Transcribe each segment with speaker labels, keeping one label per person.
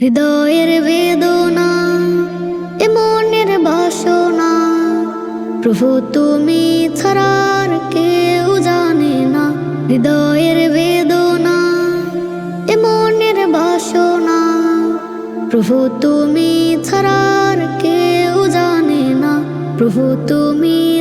Speaker 1: হৃদয়ের বেদনা এ মনের বাসনা। প্রভু, তুমি ছাড়ার কেউ জানে না হৃদয়ের বেদনা এ মনের বাসনা। প্রভু, তুমি ছাড়ার কেউ জানে না। প্রভু, তুমি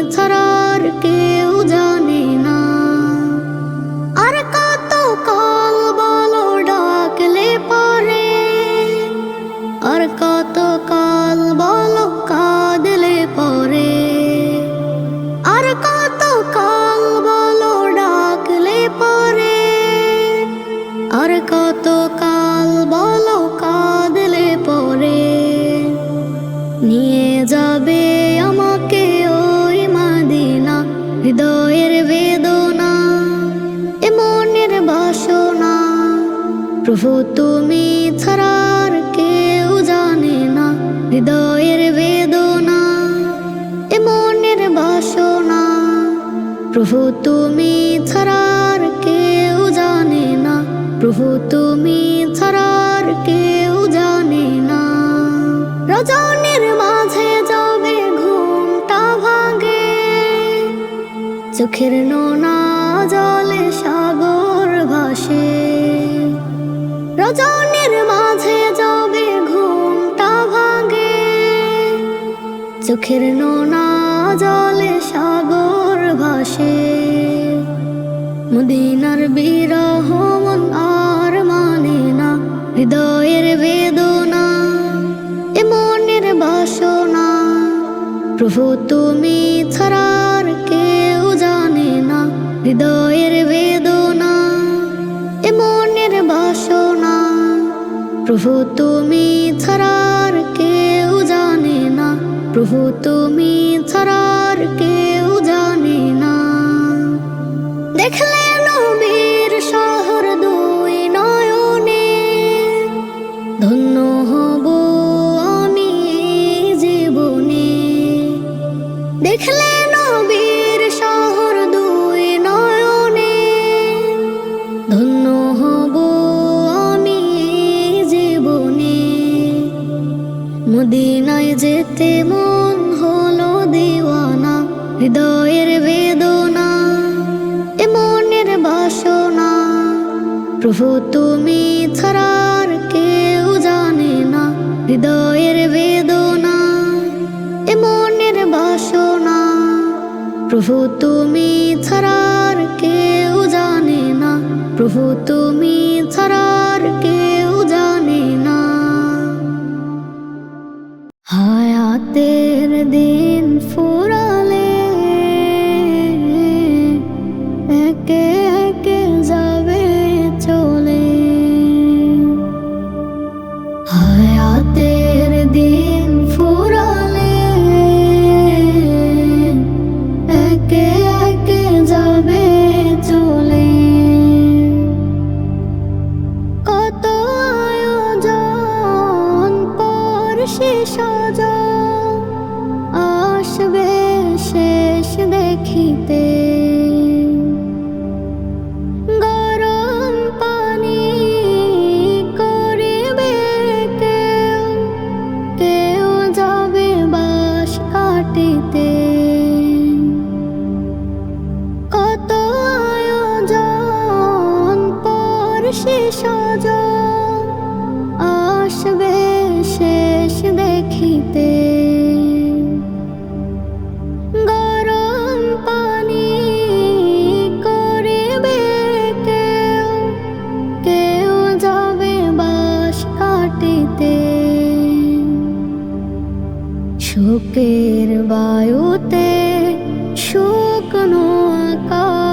Speaker 1: প্রভু, তুমি ছাড়ার কেউ জানে না হৃদয়ের বেদনা এ মনের বাসনা। প্রভু, তুমি ছাড়ার কেউ জানে না। প্রভু, তুমি ছাড়ার কেউ জানে না। রজনের মাঝে যাবে ঘুমটা ভাঙে। চোখের নোনা জলে সাগর ভাসে। রজনীর মাঝে যাবে ঘুমটা ভাঙে। চোখের নোনা জলে সাগর ভাসে। মদিনার বিরহ মন আর মানে না, হৃদয়ের বেদনা, এ মনের বাসনা। প্রভু তুমি ছাড়ার কেউ জানে না হৃদয়ের প্রভু তুমি ছাড়ার কেউ জানে না। প্রভু তুমি ছাড়ার কেউ জানে না। দেখলে হৃদয়ের বেদনা এ মনের বাসনা। প্রভু, তুমি ছাড়ার কেউ জানে না। হৃদয়ের বেদনা এ মনের বাসনা। প্রভু, তুমি ছাড়ার কেউ জানে না। প্রভু, তুমি ছাড়ার কেউ শোকের বায়ুতে শুকনো আকাশ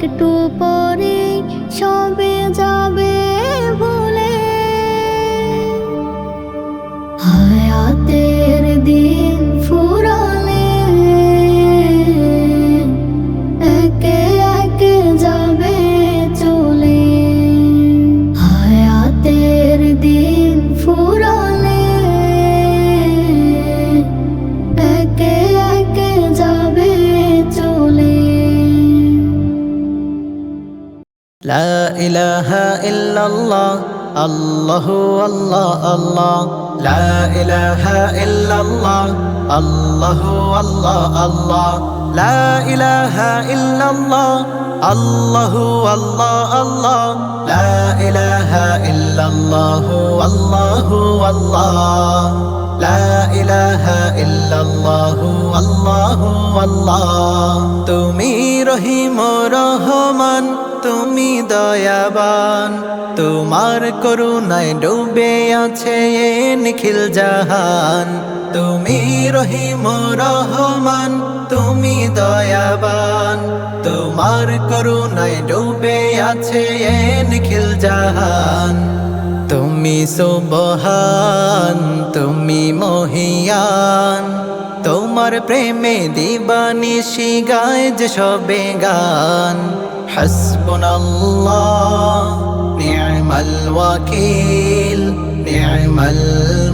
Speaker 1: একটু পরে সবে যাবে
Speaker 2: إله إلا الله الله الله الله لا إله إلا الله الله الله الله لا إله إلا الله الله الله الله لا إله إلا الله والله والله لا إله إلا الله والله والله তুমি রহিম রহমান তুমি দয়াবান, তোমার করুণায় ডুবে আছে নিখিল জাহান। তুমি রহিম রহমান, তুমি দয়াবান, তোমার করুণায় ডুবে আছে নিখিল জাহান। তুমি সুবহান, তুমি মহিয়ান, তোমার প্রেমে দিবানিশি গায় যে সবে গান। হাসবুনাল্লাহ নি'মাল ওয়াকিল নি'মাল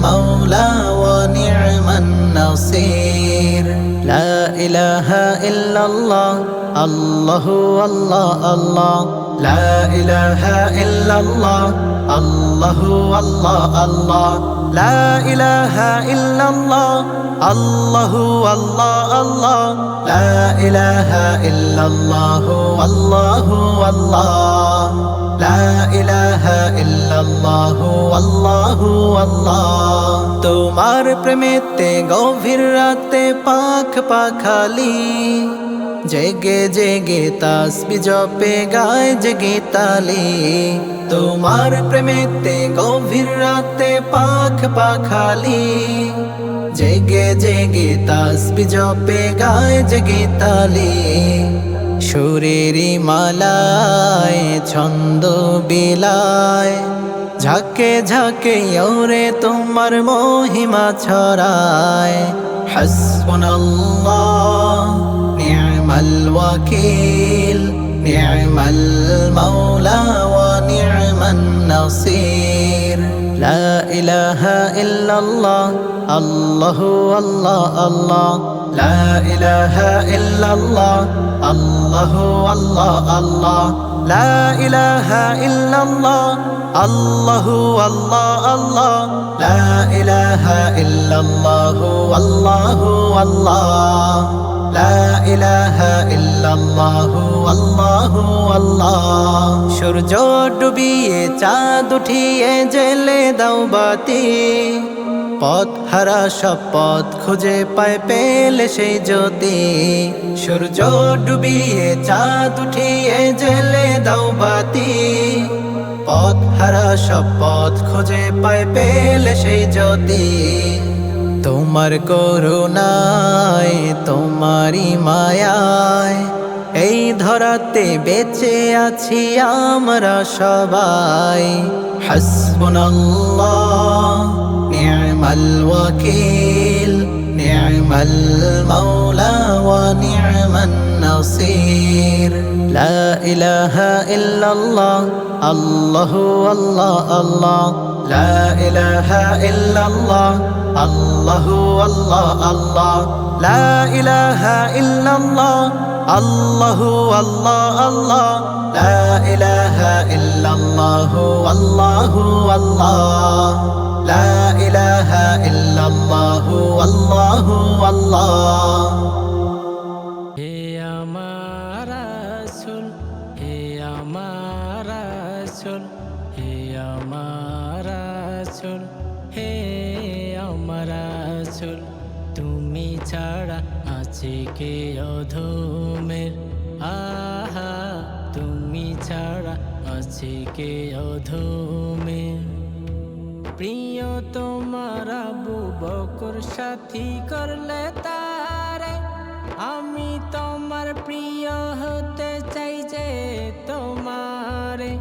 Speaker 2: মাওলা ওয়া নি'মান নাসির লা ইলাহা ইল্লাল্লাহ আল্লাহু আল্লাহ আল্লাহ لا إله إلا الله الله الله الله لا إله إلا الله الله الله الله لا إله إلا الله والله والله لا إله إلا الله والله والله তোমার প্রেমেতে গভীর রাতে পাখ পাখালি জেগে জেগে তাসবি জপে, গায় জেগে তালি। তোমার প্রেমেতে গভীর রাতে পাখ পাখালি। জেগে জেগে তাসবি জপে, গায় জেগে তালি। সুরেরি মালায় ছন্দ বিলায়। ঝাঁকে ঝাঁকে ওরে তোমার মহিমা ছড়ায়। হাসবুনাল্লাহ। নি'মাল ওয়াকিল নি'মাল মাওলা ওয়া নি'মান নাসির লা ইলাহা ইল্লাল্লাহ আল্লাহু আল্লাহ আল্লাহ লা ইলাহা ইল্লাল্লাহ আল্লাহু আল্লাহ আল্লাহ লা ইলাহা ইল্লাল্লাহ আল্লাহু আল্লাহ আল্লাহ লা ইলাহা ইল্লাল্লাহ আল্লাহু আল্লাহ লা সূর্য ডুবিয়ে, চাঁদ উঠিয়ে, জেলে দাও বাতি। পথ হারা, সব পথ খুঁজে পায় পেলে সেই জ্যোতি। সূর্য ডুবিয়ে, চাঁদ উঠিয়ে, জেলে দাও বাতি। পথ হারা, সব পথ খুঁজে পায় পেলে সেই জ্যোতি। তোমার করুণায় তোমারি মায়ায়, এই ধরাতে বেঁচে আছি আমরা সবাই। হাসবুনাল্লাহ নি'মাল ওয়াকিল নি'মাল মাওলা ওয়া নি'মান নাসির। লা ইলাহা ইল্লাল্লাহ, আল্লাহু আল্লাহ আল্লাহ। লা ইলাহা ইল্লাল্লাহ আল্লাহু আল্লাহ আল্লাহ লা ইলাহা ইল্লাল্লাহ আল্লাহু আল্লাহ আল্লাহ লা ইলাহা ইল্লাল্লাহ আল্লাহু আল্লাহ লা ইলাহা ইল্লাল্লাহ আল্লাহু আল্লাহ
Speaker 3: হে আমার তুমি ছাড়া আছে কে অধমের? আহা, তুমি ছাড়া আছে কে অধমের? প্রিয় তোমার আবু বকর সাথী করলে তারে, আমি তোমার প্রিয় হতে চাই যে তোমারে।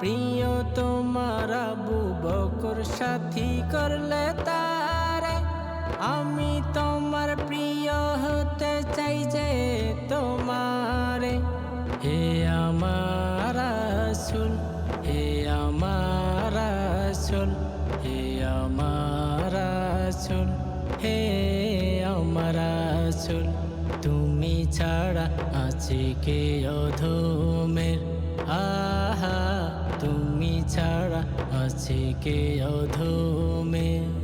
Speaker 3: প্রিয় তোমার আবু বকর সাথী করলে তারে আমি তোমার প্রিয় হতে চাই যে তোমারে। হে আমার রাসূল, হে আমার রাসূল, হে আমার রাসূল, হে আমার রাসূল। তুমি ছাড়া আছে কে অধমের আহা, তুমি ছাড়া আছে কে অধমের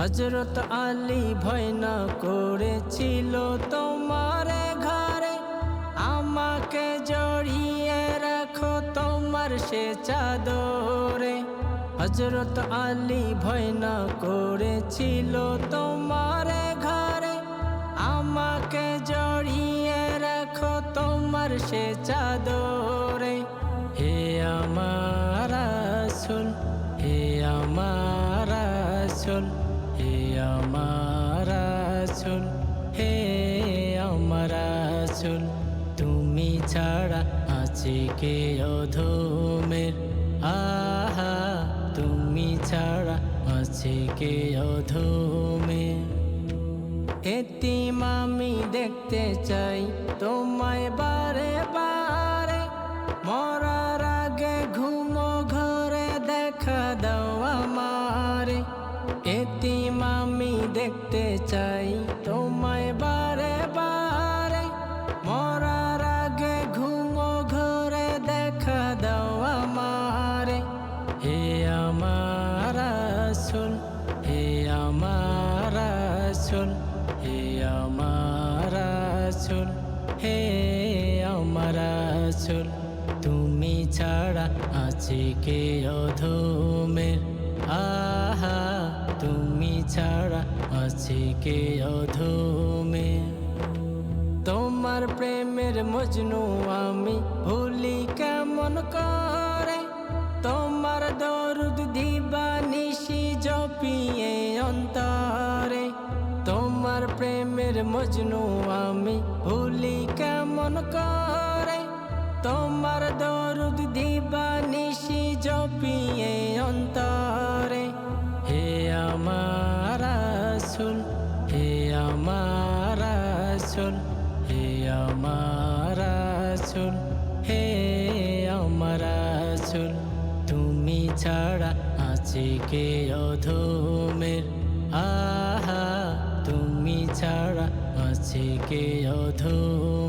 Speaker 3: হজরত আলী ভয় না করেছিল তোমার ঘরে। আমাকে জড়িয়ে রাখো তোমার সে চাদরে। হজরত আলী ভয় না করেছিল তোমার ঘরে। আমাকে জড়িয়ে রাখো তোমার সে চাদরে। আমার হে আমার তুমি ছাড়া আছে কে অধমের আহা, তুমি ছাড়া আছে কে অধমের এতিম আমি দেখতে চাই, তোমায় বারে বারে মরার দেখতে চাই। তোমায় বারে বারে, মরার আগে ঘুমো ঘরে দেখা দাও আমারে। হে আমার রাসূল হে আমার রাসূল হে আমার রাসূল হে আমার রাসূল তুমি ছাড়া আছে কে অধমের আহা, তুমি ছাড়া আছে কে অধমের তোমার প্রেমের মজনু আমি ভুলি কেমন করে? তোমার দরুদ দিবা নিশি জপিয়ে অন্তরে। তোমার প্রেমের মজনু আমি ভুলি কেমন করে? তোমার দরুদ দিবা নিশি জপিয়ে রাসূল হে আমার রাসূল হে আমার রাসূল তুমি ছাড়া আছে কে অধমের? আহা, তুমি ছাড়া আছে কে অধমের